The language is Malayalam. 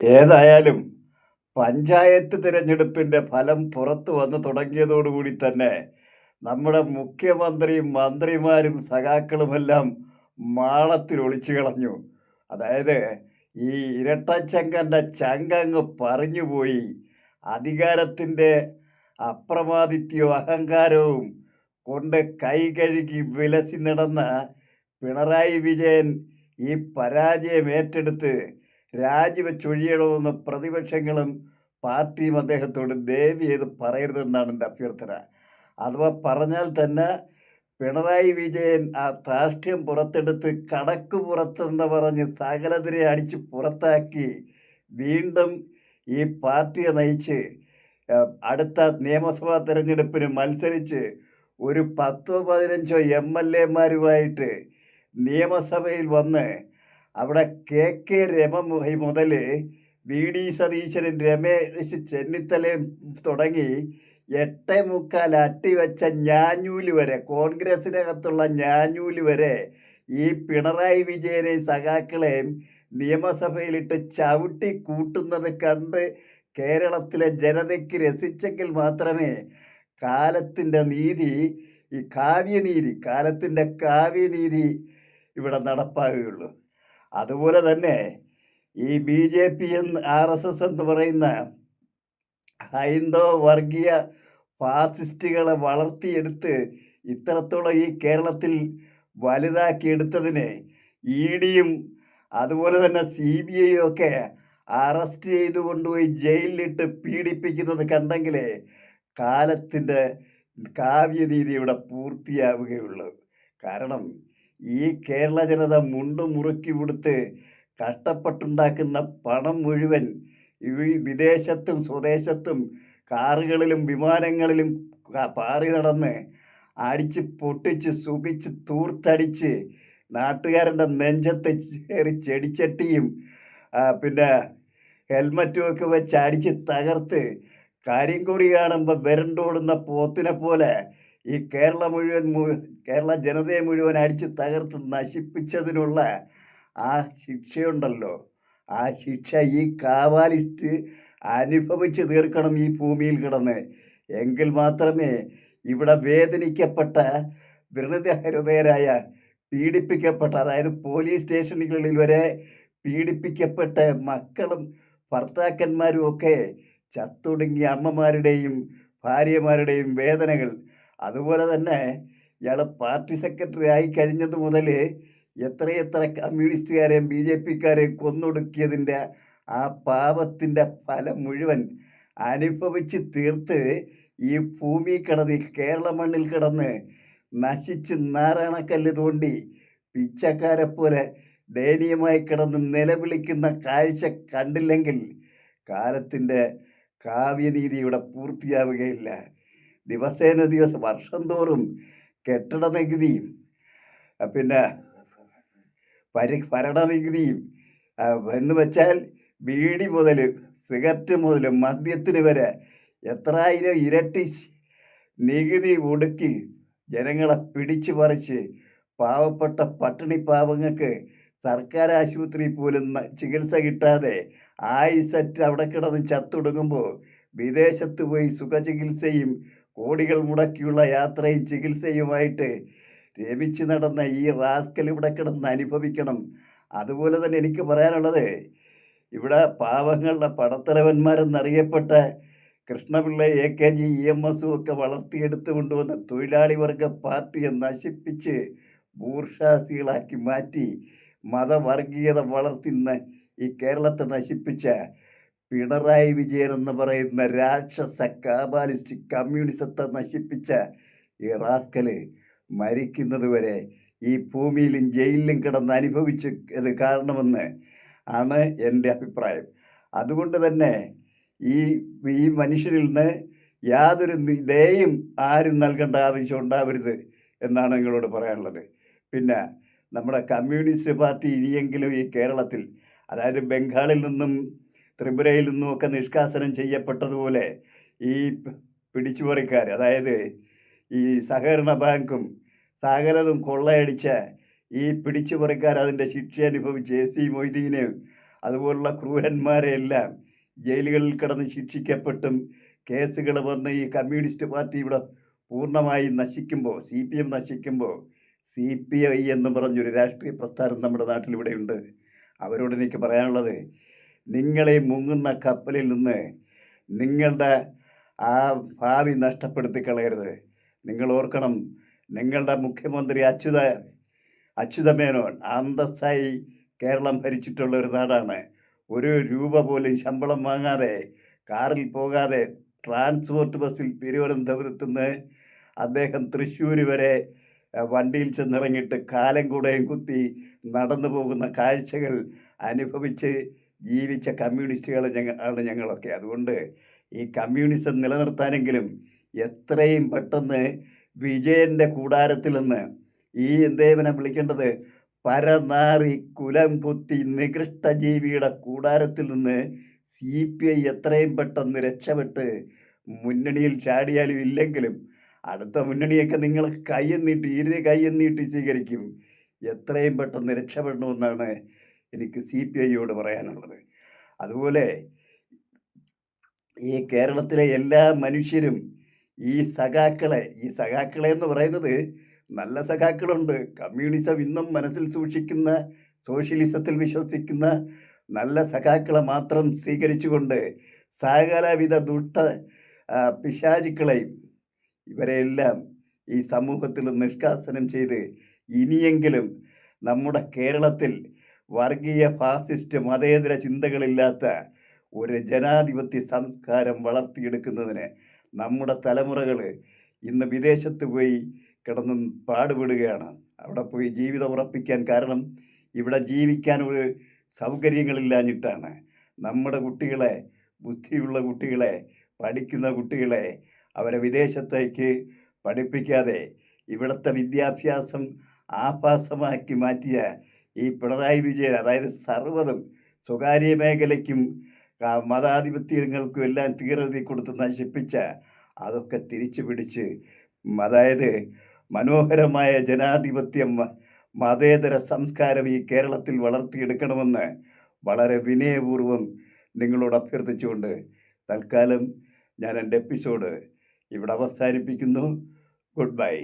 ഏതായാലും പഞ്ചായത്ത് തിരഞ്ഞെടുപ്പിന്റെ ഫലം പുറത്തു വന്നു തുടങ്ങിയതോടുകൂടി തന്നെ നമ്മുടെ മുഖ്യമന്ത്രിയും മന്ത്രിമാരും സഖാക്കളുമെല്ലാം മാളത്തിൽ ഒളിച്ചു കളഞ്ഞു. അതായത് ഈ ഇരട്ടച്ചങ്കന്റെ ചങ്കങ്ങ് പറഞ്ഞുപോയി അധികാരത്തിന്റെ അപ്രമാദിത്യവും അഹങ്കാരവും കൊണ്ട് കൈ കഴുകി വിലസി നടന്ന പിണറായി വിജയൻ ഈ പരാജയം ഏറ്റെടുത്ത് രാജിവെച്ചൊഴിയണമെന്ന് പ്രതിപക്ഷങ്ങളും പാർട്ടിയും അദ്ദേഹത്തോട് ദേവി ചെയ്ത് പറയരുതെന്നാണ് എന്റെ അഭ്യർത്ഥന. അഥവാ പറഞ്ഞാൽ തന്നെ പിണറായി വിജയൻ ആ ധാർഷ്ട്യം പുറത്തെടുത്ത് കടക്ക് പുറത്തെന്ന് പറഞ്ഞ് സകലതിരെ അടിച്ച് പുറത്താക്കി വീണ്ടും ഈ പാർട്ടിയെ നയിച്ച് അടുത്ത നിയമസഭാ തെരഞ്ഞെടുപ്പിന് മത്സരിച്ച് ഒരു പത്തോ പതിനഞ്ചോ എം എൽ എമാരുമായിട്ട് നിയമസഭയിൽ വന്ന് അവിടെ കെ കെ രമ മുഹി മുതൽ വി ഡി സതീശനും രമേശ് ചെന്നിത്തലയും തുടങ്ങി എട്ടേ മുക്കാൽ അട്ടിവെച്ച ഞാഞ്ഞൂൽ വരെ കോൺഗ്രസിനകത്തുള്ള ഞാഞ്ഞൂൽ വരെ ഈ പിണറായി വിജയനെയും സഖാക്കളെയും നിയമസഭയിലിട്ട് ചവിട്ടി കൂട്ടുന്നത് കണ്ട് കേരളത്തിലെ ജനതയ്ക്ക് രസിച്ചെങ്കിൽ മാത്രമേ കാലത്തിന്റെ നീതി ഈ കാവ്യനീതി കാലത്തിന്റെ കാവ്യനീതി ഇവിടെ നടപ്പാകുകയുള്ളൂ. അതുപോലെ തന്നെ ഈ ബി ജെ പി എന്ന് ആർ എസ് എസ് എന്ന് പറയുന്ന ഹൈന്ദവ വർഗീയ ഫാസിസ്റ്റുകളെ വളർത്തിയെടുത്ത് ഇത്രത്തോളം ഈ കേരളത്തിൽ വലുതാക്കിയെടുത്തതിന് ഇ ഡിയും അതുപോലെ തന്നെ സി ബി ഐയും ഒക്കെ അറസ്റ്റ് ചെയ്തു കൊണ്ടുപോയി ജയിലിലിട്ട് പീഡിപ്പിക്കുന്നത് കണ്ടെങ്കിൽ കാലത്തിന്റെ കാവ്യനീതി ഇവിടെ പൂർത്തിയാവുകയുള്ളൂ. കാരണം ഈ കേരള ജനത മുണ്ട് മുറുക്കി കൊടുത്ത് കഷ്ടപ്പെട്ടുണ്ടാക്കുന്ന പണം മുഴുവൻ ഈ വിദേശത്തും സ്വദേശത്തും കാറുകളിലും വിമാനങ്ങളിലും പാറി നടന്ന് അടിച്ച് പൊട്ടിച്ച് സുഖിച്ച് തൂർത്തടിച്ച് നാട്ടുകാരന്റെ നെഞ്ചത്ത് കയറി ചെടിച്ചട്ടിയും പിന്നെ ഹെൽമറ്റും ഒക്കെ വെച്ച് അടിച്ച് തകർത്ത് കരിങ്കൊടി കാണുമ്പോൾ വിരണ്ടോടുന്ന പോത്തിനെ പോലെ ഈ കേരള മുഴുവൻ കേരള ജനതയെ മുഴുവൻ അടിച്ച് തകർത്ത് നശിപ്പിച്ചതിനുള്ള ആ ശിക്ഷയുണ്ടല്ലോ. ആ ശിക്ഷ ഈ കാവാലിസ്റ്റ് അനുഭവിച്ച് തീർക്കണം ഈ ഭൂമിയിൽ കിടന്ന്. എങ്കിൽ മാത്രമേ ഇവിടെ വേദനിക്കപ്പെട്ട ഹൃദയരായ പീഡിപ്പിക്കപ്പെട്ട അതായത് പോലീസ് സ്റ്റേഷനുകളിൽ വരെ പീഡിപ്പിക്കപ്പെട്ട മക്കളും ഭർത്താക്കന്മാരും ഒക്കെ ചത്തൊടുങ്ങിയ അമ്മമാരുടെയും ഭാര്യമാരുടെയും വേദനകൾ അതുപോലെ തന്നെ ഇയാൾ പാർട്ടി സെക്രട്ടറി ആയി കഴിഞ്ഞത് മുതൽ എത്രയെത്ര കമ്മ്യൂണിസ്റ്റുകാരെയും ബി ജെ പിക്കാരെയും കൊന്നൊടുക്കിയതിന്റെ ആ പാപത്തിന്റെ ഫലം മുഴുവൻ അനുഭവിച്ച് തീർത്ത് ഈ ഭൂമി കിടന്ന് കേരള മണ്ണിൽ കിടന്ന് നശിച്ച് നാരായണക്കല്ല് തോണ്ടി പിച്ചക്കാരെ പോലെ ദയനീയമായി കിടന്ന് നിലവിളിക്കുന്ന കാഴ്ച കണ്ടില്ലെങ്കിൽ കാലത്തിന്റെ കാവ്യനീതി ഇവിടെ പൂർത്തിയാവുകയില്ല. ദിവസേന ദിവസം വർഷം തോറും കെട്ടിട നികുതിയും പിന്നെ പരി ഭരണ നികുതിയും എന്ന് വെച്ചാൽ ബീഡി മുതൽ സിഗരറ്റ് മുതൽ മദ്യത്തിന് വരെ എത്രായിരം ഇരട്ടി നികുതി ഒടുക്കി ജനങ്ങളെ പിടിച്ചു പറിച്ച് പാവപ്പെട്ട പട്ടിണി പാവങ്ങൾക്ക് സർക്കാർ ആശുപത്രി പോലും ചികിത്സ കിട്ടാതെ ആയിസറ്റ് അവിടെ കിടന്ന് ചത്തൊടുങ്ങുമ്പോൾ വിദേശത്ത് പോയി സുഖചികിത്സയും കോടികൾ മുടക്കിയുള്ള യാത്രയും ചികിത്സയുമായിട്ട് രമിച്ച് നടന്ന ഈ റാസ്കൽ ഇവിടെ കിടന്ന് അനുഭവിക്കണം. അതുപോലെ തന്നെ എനിക്ക് പറയാനുള്ളത് ഇവിടെ പാവങ്ങളുടെ പടത്തലവന്മാരെന്നറിയപ്പെട്ട Krishnapillai A K G E M എസും ഒക്കെ വളർത്തിയെടുത്ത് കൊണ്ടുവന്ന തൊഴിലാളി വർഗ പാർട്ടിയെ നശിപ്പിച്ച് ബൂർഷാസികളാക്കി മാറ്റി മതവർഗീയത വളർത്തുന്ന ഈ കേരളത്തെ നശിപ്പിച്ച പിണറായി വിജയൻ എന്ന് പറയുന്ന രാക്ഷസ കാബാലിസ്റ്റ് കമ്മ്യൂണിസത്തെ നശിപ്പിച്ച ഈ റാസ്കൽ മരിക്കുന്നത് വരെ ഈ ഭൂമിയിലും ജയിലിലും കിടന്ന് അനുഭവിച്ച് ഇത് കാണണമെന്ന് ആണ് എന്റെ അഭിപ്രായം. അതുകൊണ്ട് തന്നെ ഈ ഈ മനുഷ്യരിൽ നിന്ന് യാതൊരു ദയയും ആരും നൽകേണ്ട ആവശ്യം ഉണ്ടാവരുത് എന്നാണ് നിങ്ങളോട് പറയാനുള്ളത്. പിന്നെ നമ്മുടെ കമ്മ്യൂണിസ്റ്റ് പാർട്ടി ഇനിയെങ്കിലും ഈ കേരളത്തിൽ അതായത് ബംഗാളിൽ നിന്നും ത്രിപുരയിൽ നിന്നുമൊക്കെ നിഷ്കാസനം ചെയ്യപ്പെട്ടതുപോലെ ഈ പിടിച്ചുപറിക്കാർ അതായത് ഈ സഹകരണ ബാങ്കും സകലതും കൊള്ളയടിച്ച ഈ പിടിച്ചുപറിക്കാർ അതിന്റെ ശിക്ഷ അനുഭവിച്ച് എ സി മൊയ്തീനെയും അതുപോലുള്ള ക്രൂരന്മാരെയെല്ലാം ജയിലുകളിൽ കിടന്ന് ശിക്ഷിക്കപ്പെട്ടും കേസുകൾ വന്ന് ഈ കമ്മ്യൂണിസ്റ്റ് പാർട്ടി ഇവിടെ പൂർണമായി നശിക്കുമ്പോൾ സി പി എം നശിക്കുമ്പോൾ സി പി ഐ എന്ന് പറഞ്ഞൊരു രാഷ്ട്രീയ പ്രസ്ഥാനം നമ്മുടെ നാട്ടിലിവിടെയുണ്ട്. അവരോട് എനിക്ക് പറയാനുള്ളത് നിങ്ങളെ മുങ്ങുന്ന കപ്പലിൽ നിന്ന് നിങ്ങളുടെ ആ ഭാവി നഷ്ടപ്പെടുത്തി കളയരുത് നിങ്ങൾ ഓർക്കണം നിങ്ങളുടെ മുഖ്യമന്ത്രി അച്യുത അച്യുതമേനോൻ അന്തസ്സായി കേരളം ഭരിച്ചിട്ടുള്ള ഒരു നാടാണ്. ഒരു രൂപ പോലും ശമ്പളം വാങ്ങാതെ കാറിൽ പോകാതെ ട്രാൻസ്പോർട്ട് ബസ്സിൽ തിരുവനന്തപുരത്ത് നിന്ന് അദ്ദേഹം തൃശ്ശൂർ വരെ വണ്ടിയിൽ ചെന്നിറങ്ങിയിട്ട് കാലം കൂടെയും കുത്തി നടന്നു പോകുന്ന കാഴ്ചകൾ അനുഭവിച്ച് ജീവിച്ച കമ്മ്യൂണിസ്റ്റുകൾ ഞങ്ങൾ ആണ് ഞങ്ങളൊക്കെ. അതുകൊണ്ട് ഈ കമ്മ്യൂണിസം നിലനിർത്താനെങ്കിലും എത്രയും പെട്ടെന്ന് വിജയന്റെ കൂടാരത്തിൽ നിന്ന് ഈ എന്തേവനെ വിളിക്കേണ്ടത്? പരനാറി കുലം കുത്തി നികൃഷ്ട ജീവിയുടെ കൂടാരത്തിൽ നിന്ന് സി പി ഐ എത്രയും പെട്ടെന്ന് രക്ഷപ്പെട്ട് മുന്നണിയിൽ ചാടിയാലും ഇല്ലെങ്കിലും അടുത്ത മുന്നണിയൊക്കെ നിങ്ങൾ കയ്യും നീട്ടി ഇരു കയ്യും സ്വീകരിക്കും. എത്രയും പെട്ടെന്ന് രക്ഷപ്പെടണമെന്നാണ് എനിക്ക് സി പി ഐയോട് പറയാനുള്ളത്. അതുപോലെ ഈ കേരളത്തിലെ എല്ലാ മനുഷ്യരും ഈ സഖാക്കളെ ഈ സഖാക്കളെ എന്ന് പറയുന്നത് നല്ല സഖാക്കളുണ്ട്. കമ്മ്യൂണിസം ഇന്നും മനസ്സിൽ സൂക്ഷിക്കുന്ന സോഷ്യലിസത്തിൽ വിശ്വസിക്കുന്ന നല്ല സഖാക്കളെ മാത്രം സ്വീകരിച്ചുകൊണ്ട് സകലവിധ ദുഷ്ട പിശാചുക്കളെയും ഇവരെയെല്ലാം ഈ സമൂഹത്തിൽ നിഷ്കാസനം ചെയ്ത് ഇനിയെങ്കിലും നമ്മുടെ കേരളത്തിൽ വർഗീയ ഫാസിസ്റ്റ് മതേതര ചിന്തകളില്ലാത്ത ഒരു ജനാധിപത്യ സംസ്കാരം വളർത്തിയെടുക്കുന്നതിന് നമ്മുടെ തലമുറകൾ ഇന്ന് വിദേശത്ത് പോയി കിടന്ന് പാടുപെടുകയാണ്. അവിടെ പോയി ജീവിതം ഉറപ്പിക്കാൻ കാരണം ഇവിടെ ജീവിക്കാൻ ഒരു സൗകര്യങ്ങളില്ലാഞ്ഞിട്ടാണ്. നമ്മുടെ കുട്ടികളെ ബുദ്ധിയുള്ള കുട്ടികളെ പഠിക്കുന്ന കുട്ടികളെ അവരെ വിദേശത്തേക്ക് പഠിപ്പിക്കാതെ ഇവിടുത്തെ വിദ്യാഭ്യാസം ആഭാസമാക്കി മാറ്റിയ ഈ പിണറായി വിജയൻ അതായത് സർവതും സ്വകാര്യ മേഖലയ്ക്കും മതാധിപത്യങ്ങൾക്കും എല്ലാം തീവ്രതി കൊടുത്ത് നശിപ്പിച്ച അതൊക്കെ തിരിച്ചു പിടിച്ച് അതായത് മനോഹരമായ ജനാധിപത്യം മതേതര സംസ്കാരം ഈ കേരളത്തിൽ വളർത്തിയെടുക്കണമെന്ന് വളരെ വിനയപൂർവം നിങ്ങളോട് അഭ്യർത്ഥിച്ചുകൊണ്ട് തൽക്കാലം ഞാൻ എന്റെ എപ്പിസോഡ് ഇവിടെ അവസാനിപ്പിക്കുന്നു. Good bye.